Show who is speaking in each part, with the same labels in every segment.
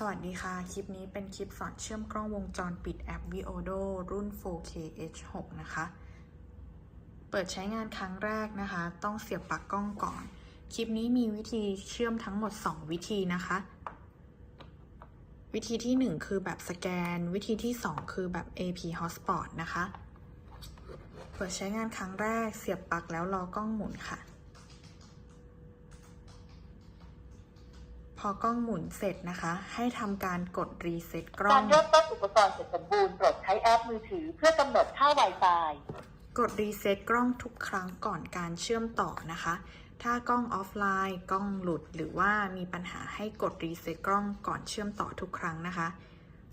Speaker 1: สวัสดีค่ะ คลิปนี้เป็นคลิปสอนเชื่อมกล้องวงจรปิดแอป Viodo รุ่น 4K H6 นะคะ เปิดใช้งานครั้งแรกนะคะ ต้องเสียบปลั๊กกล้องก่อน คลิปนี้มีวิธีเชื่อมทั้งหมด 2 วิธีนะคะ วิธีที่ 1 คือแบบสแกน วิธีที่ 2 คือแบบ AP Hotspot นะคะ เปิดใช้งานครั้งแรกเสียบปลั๊กแล้วรอกล้องหมุนค่ะ อกล้องหมุนเสร็จนะคะ ให้ทำการกดรีเซ็ตกล้
Speaker 2: กา
Speaker 1: อ
Speaker 2: รเริ่มต้นอุปกรณ์เสร็จสมบูรณ์โปรดใช้แอปมือถือเพื่อกำหนดค่า Wi-Fi
Speaker 1: กดรีเซ็ตกล้องทุกครั้งก่อนการเชื่อมต่อนะคะ ถ้ากล้องออฟไลน์กล้องหลุดหรือว่ามีปัญหาให้กดรีเซ็ตกล้องก่อนเชื่อมต่อทุกครั้งนะคะ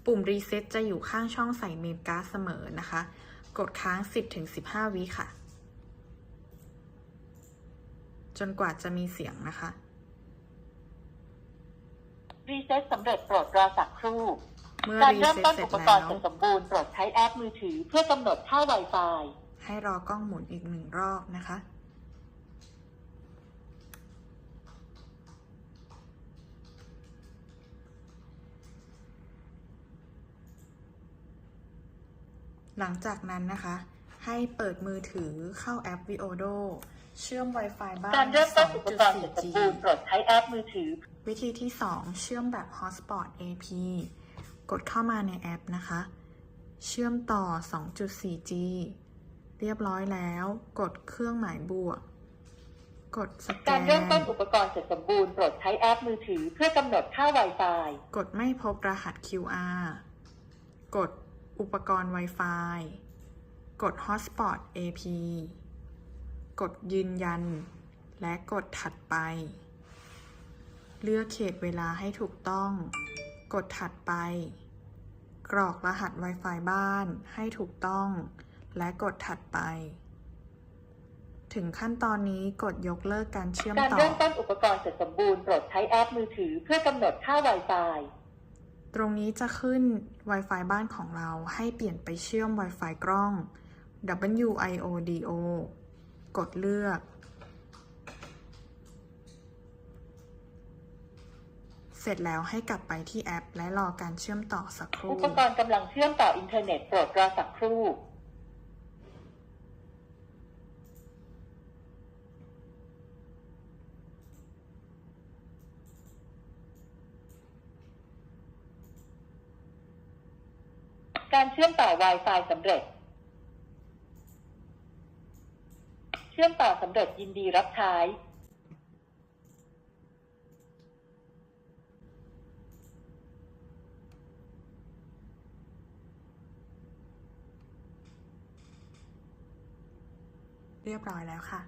Speaker 1: ปุ่มรีเซ็ตจะอยู่ข้างช่องใส่เมมการ์ดเสมอนะคะ กดค้าง 10-15 วิค่ะ จนกว่าจะมีเสียงนะคะ
Speaker 2: รีเซ็ตสำเร็จโปรดรอสักครู่
Speaker 1: เมื่อ
Speaker 2: การ
Speaker 1: รี
Speaker 2: เริ่ม
Speaker 1: เซ็ต
Speaker 2: ต้น
Speaker 1: เสร็
Speaker 2: อุ
Speaker 1: จ
Speaker 2: ปก
Speaker 1: แล้
Speaker 2: รณ์
Speaker 1: ว
Speaker 2: เสร็จสมบูรณ์โปรดใช้แอปมือถือเพื่อกำหนดค่า Wi-Fi
Speaker 1: ให้รอกล้องหมุนอีกหนึ่งรอบนะคะ หลังจากนั้นนะคะ ให้เปิดมือถือเข้าแอป Viodo เชื่อม Wi-Fi บ้าน
Speaker 2: การเริ่มต้นอุปกรณ์เสร็จสม
Speaker 1: 2.4G
Speaker 2: บูรณ์โปรดใช้แอปมือถือ
Speaker 1: วิธีที่ 2 เชื่อมแบบ Hotspot AP กดเข้ามาในแอปนะคะ เชื่อมต่อ 2.4G เรียบร้อยแล้ว กดเครื่องหมายบวก กดสแก
Speaker 2: การเริ่มต้น
Speaker 1: น
Speaker 2: อุปกรณ์เสร็จสมบูรณ์โปรดใช้แอปมือถือเพื่อกำหนดค่า Wi-Fi
Speaker 1: กดไม่พบรหัส QR กดอุปกรณ์ Wi-Fi กด Hotspot AP กดยืนยัน และกดถัดไป เลือกเขตเวลาให้ถูกต้อง กดถัดไป กรอกรหัส Wi-Fi บ้านให้ถูกต้อง และกดถัดไป ถึงขั้นตอนนี้กดยกเลิกการเชื่อม
Speaker 2: การ
Speaker 1: ต่อ
Speaker 2: เริ่มต้นอุปกรณ์เสร็จสมบูรณ์โปรดใช้แอปมือถือเพื่อกำหนดค่า Wi-Fi
Speaker 1: ตรงนี้จะขึ้น Wi-Fi บ้านของเราให้เปลี่ยนไปเชื่อม Wi-Fi กล้อง WIODO กดเลือก เสร็จแล้วให้กลับไปที่แอป และรอการเชื่อมต่อสักครู่ อุ
Speaker 2: ปกรณ์กำลังเชื่อมต่ออินเทอร์เน็ตโปรดรอสักครู่ การเชื่อมต่อ Wi-Fi สำเร็จ เชื่อมต่อสำเร็จยินดีรับใช้
Speaker 1: เรียบร้อยแล้วค่ะ